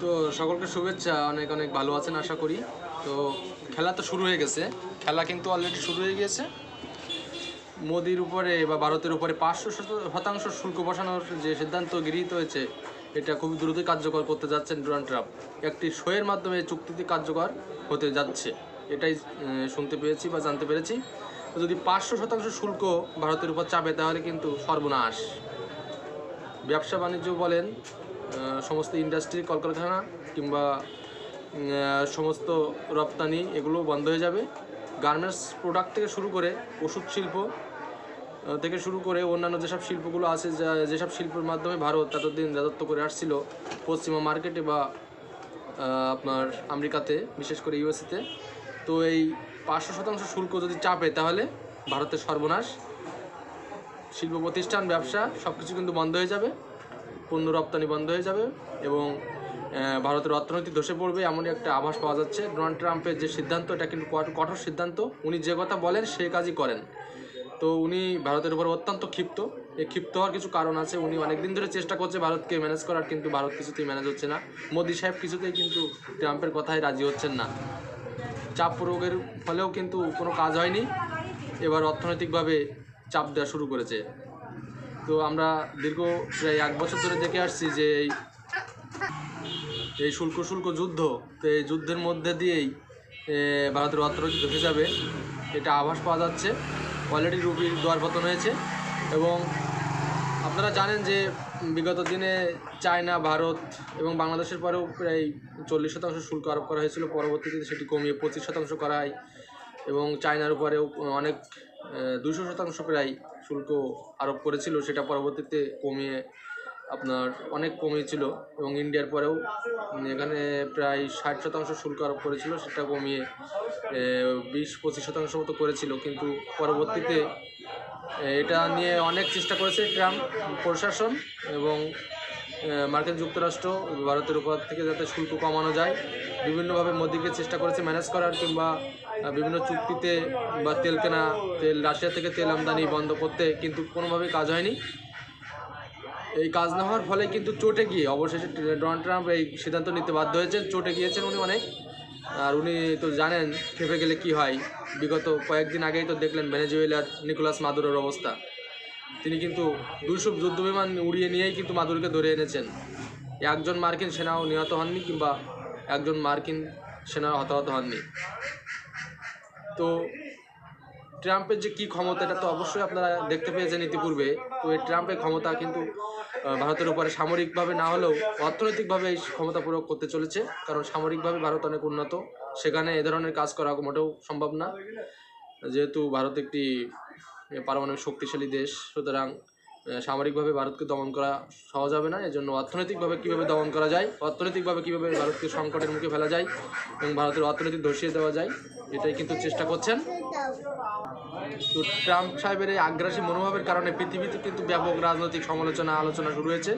তো সকলকে শুভেচ্ছা, অনেক অনেক ভালো আছেন আশা করি। তো খেলা তো শুরু হয়ে গেছে, খেলা কিন্তু অলরেডি শুরু হয়ে গিয়েছে। মোদির উপরে বা ভারতের উপরে পাঁচশো শতাংশ শুল্ক বসানোর যে সিদ্ধান্ত গৃহীত হয়েছে, এটা খুব দ্রুতই কার্যকর করতে যাচ্ছেন ডোনাল্ড ট্রাম্প। একটি শোয়ের মাধ্যমে এই চুক্তিটি কার্যকর হতে যাচ্ছে, এটাই শুনতে পেরেছি বা জানতে পেরেছি। যদি পাঁচশো শতাংশ শুল্ক ভারতের উপর চাপে, তাহলে কিন্তু সর্বনাশ। ব্যবসা বাণিজ্য বলেন সমস্ত ইন্ডাস্ট্রি কলকারখানা কিংবা সমস্ত রপ্তানি এগুলো বন্ধ হয়ে যাবে। গার্মেন্টস প্রোডাক্ট থেকে শুরু করে ওষুধ শিল্প থেকে শুরু করে অন্যান্য যেসব শিল্পগুলো আছে, যা, যেসব শিল্পের মাধ্যমে ভারত এতদিন রাজত্ব করে আসছিল, পশ্চিমা মার্কেটে বা আপনার আমেরিকাতে, বিশেষ করে ইউএসএতে তো এই পাঁচশো শতাংশ শুল্ক যদি চাপে, তাহলে ভারতের সর্বনাশ। শিল্প প্রতিষ্ঠান, ব্যবসা সব কিছু কিন্তু বন্ধ হয়ে যাবে। পণ্য রপ্তানি বন্ধ হয়ে যাবে এবং ভারতের অর্থনীতি ধসে পড়বে এমনই একটা আভাস পাওয়া যাচ্ছে। ডোনাল্ড ট্রাম্পের যে সিদ্ধান্ত, এটা কিন্তু কঠ- কঠোর সিদ্ধান্ত। উনি যে কথা বলেন সেই কাজই করেন। তো উনি ভারতের উপর অত্যন্ত ক্ষিপ্ত। এই ক্ষিপ্ত হওয়ার কিছু কারণ আছে। উনি অনেকদিন ধরে চেষ্টা করছে ভারতকে ম্যানেজ করার, কিন্তু ভারত কিছুতেই ম্যানেজ হচ্ছে না। মোদি সাহেব কিছুতেই কিন্তু ট্রাম্পের কথায় রাজি হচ্ছেন না। চাপ প্রয়োগের ফলেও কিন্তু কোনো কাজ হয়নি। এবার অর্থনৈতিকভাবে চাপ দেওয়া শুরু করেছে। তো আমরা দীর্ঘ প্রায় এক বছর ধরে দেখে আসছি যে এই শুল্ক শুল্ক যুদ্ধ, তো এই যুদ্ধের মধ্যে দিয়েই ভারতের অর্থনীতি ধসে যাবে এটা আভাস পাওয়া যাচ্ছে। অলরেডি রুপির দর পতন হয়েছে এবং আপনারা জানেন যে বিগত দিনে চায়না, ভারত এবং বাংলাদেশের পরেও প্রায় চল্লিশ শতাংশ শুল্ক আরোপ করা হয়েছিল। পরবর্তীতে সেটি কমিয়ে পঁচিশ শতাংশ করা হয় এবং চায়নার উপরেও অনেক দুশো শতাংশ প্রায় শুল্ক আরোপ করেছিল, সেটা পরবর্তীতে কমিয়ে আপনার অনেক কমিয়েছিল এবং ইন্ডিয়ার পরেও এখানে প্রায় ষাট শতাংশ শুল্ক আরোপ করেছিল, সেটা কমিয়ে বিশ পঁচিশ শতাংশ মতো করেছিল। কিন্তু পরবর্তীতে এটা নিয়ে অনেক চেষ্টা করেছে ট্রাম্প প্রশাসন এবং মার্কিন যুক্তরাষ্ট্র ভারতের উপর থেকে যাতে শুল্ক কমানো যায়। বিভিন্নভাবে মোদিকে চেষ্টা করেছে ম্যানেজ করার কিংবা বিভিন্ন চুক্তিতে বা তেল কেনা তেল, রাশিয়া থেকে তেল আমদানি বন্ধ করতে কিন্তু কোনোভাবেই কাজ হয়নি। এই কাজ না হওয়ার ফলে কিন্তু চটে গিয়ে, অবশেষে ডোনাল্ড ট্রাম্প এই সিদ্ধান্ত নিতে বাধ্য হয়েছেন, চটে গিয়েছেন উনি অনেক। আর উনি তো জানেন খেপে গেলে কি হয়। বিগত কয়েকদিন আগেই তো দেখলেন ভেনেজুয়েলার নিকোলাস মাদুরের অবস্থা। তিনি কিন্তু দুইশো যুদ্ধ বিমান উড়িয়ে নিয়েই কিন্তু মাদুরকে ধরে এনেছেন। একজন মার্কিন সেনাও নিহত হননি কিংবা একজন মার্কিন সেনা হতাহত হননি। তো ট্রাম্পের যে কী ক্ষমতা, এটা তো অবশ্যই আপনারা দেখতে পেয়েছেন ইতিপূর্বে। তো এই ট্রাম্পের ক্ষমতা কিন্তু ভারতের উপরে সামরিকভাবে না হলেও অর্থনৈতিকভাবে এই ক্ষমতা প্রয়োগ করতে চলেছে। কারণ সামরিকভাবে ভারত অনেক উন্নত। সেখানে এ ধরনের কাজ করা মোটেও সম্ভব না। যেহেতু ভারত একটি পারমাণবিক শক্তিশালী দেশ, সুতরাং সামরিকভাবে ভারতকে দমন করা সহজ হবে না। এজন্য অর্থনৈতিকভাবে কীভাবে দমন করা যায়, অর্থনৈতিকভাবে কীভাবে ভারতকে সংকটের মুখে ফেলা যায় এবং ভারতের অর্থনীতি ধসিয়ে দেওয়া যায়, এটাই কিন্তু চেষ্টা করছেন। তো ট্রাম্প সাহেবের এই আগ্রাসী মনোভাবের কারণে পৃথিবীতে কিন্তু ব্যাপক রাজনৈতিক সমালোচনা, আলোচনা শুরু হয়েছে।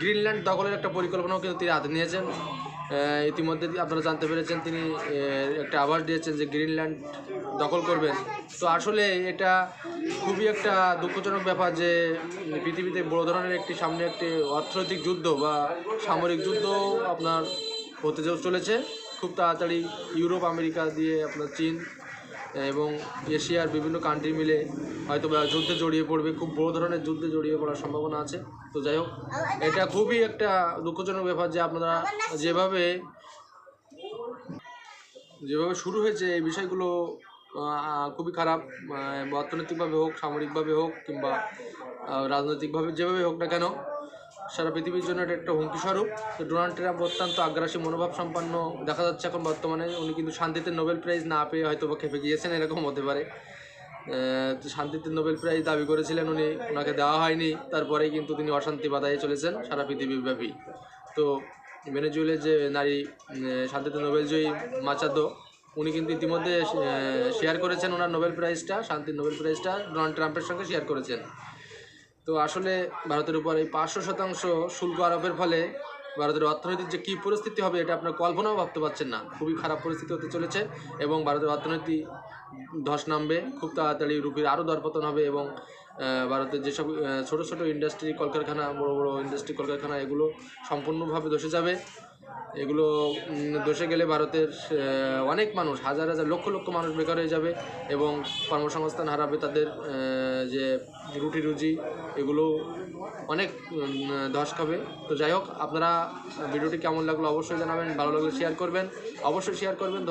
গ্রিনল্যান্ড দখলের একটা পরিকল্পনাও কিন্তু তিনি হাতে নিয়েছেন। ইতিমধ্যে আপনারা জানতে পেরেছেন, তিনি একটা আভাস দিয়েছেন যে গ্রিনল্যান্ড দখল করবেন। তো আসলে এটা খুবই একটা দুঃখজনক ব্যাপার যে পৃথিবীতে বড় ধরনের একটি, সামনে একটি অর্থনৈতিক যুদ্ধ বা সামরিক যুদ্ধ আপনার হতে চলেছে। খুব তাড়াতাড়ি ইউরোপ, আমেরিকা দিয়ে আপনার চীন এবং এশিয়ার বিভিন্ন কান্ট্রি মিলে হয়তো যুদ্ধে জড়িয়ে পড়বে, খুব বড় ধরনের যুদ্ধে জড়িয়ে পড়ার সম্ভাবনা আছে। তো যাই হোক, এটা খুবই একটা দুঃখজনক ব্যাপার যে আপনারা যেভাবে যেভাবে শুরু হয়েছে, এই বিষয়গুলো খুবই খারাপ অর্থনৈতিকভাবে হোক, সামরিকভাবে হোক কিংবা রাজনৈতিকভাবে যেভাবে হোক না কেন সারা পৃথিবীর জন্য এটা একটা হুমকি স্বরূপ। তো ডোনাল্ড ট্রাম্প অত্যন্ত আগ্রাসী মনোভাব সম্পন্ন দেখা যাচ্ছে এখন বর্তমানে। উনি কিন্তু শান্তিতে নোবেল প্রাইজ না পেয়ে হয়তো বা খেপে গিয়েছেন, এরকম হতে পারে। শান্তিতে নোবেল প্রাইজ দাবি করেছিলেন উনি, ওনাকে দেওয়া হয়নি। তারপরে কিন্তু তিনি অশান্তি বাধায় চলেছেন সারা পৃথিবীব্যাপী তো ভেনেজুয়েলের যে নারী শান্তিতে নোবেল জয়ী মাচাদো, উনি কিন্তু ইতিমধ্যে শেয়ার করেছেন ওনার নোবেল প্রাইজটা, শান্তির নোবেল প্রাইজটা, ডোনাল্ড ট্রাম্পের সঙ্গে শেয়ার করেছেন। তো আসলে ভারতের উপর এই পাঁচশো শতাংশ শুল্ক আরোপের ফলে ভারতের অর্থনীতির যে কী পরিস্থিতি হবে এটা আপনার কল্পনাও ভাবতে পারছেন না। খুবই খারাপ পরিস্থিতি হতে চলেছে এবং ভারতের অর্থনীতি ধস নামবে, খুব তাড়াতাড়ি রুপির আরও দরপতন হবে এবং ভারতের যেসব ছোটো ছোট ছোট ইন্ডাস্ট্রি কলকারখানা, বড় বড় ইন্ডাস্ট্রি কলকারখানা, এগুলো সম্পূর্ণভাবে ধসে যাবে। এগুলো দোষে গেলে ভারতের অনেক মানুষ, হাজার হাজার লক্ষ লক্ষ মানুষ বেকার হয়ে যাবে এবং কর্মসংস্থান হারাবে তাদের যে রুটি রুজি, এগুলো অনেক ধস খাবে। তো যাই হোক, আপনারা ভিডিওটি কেমন লাগল অবশ্যই জানাবেন, ভালো লাগলে শেয়ার করবেন। অবশ্যই শেয়ার করবেন।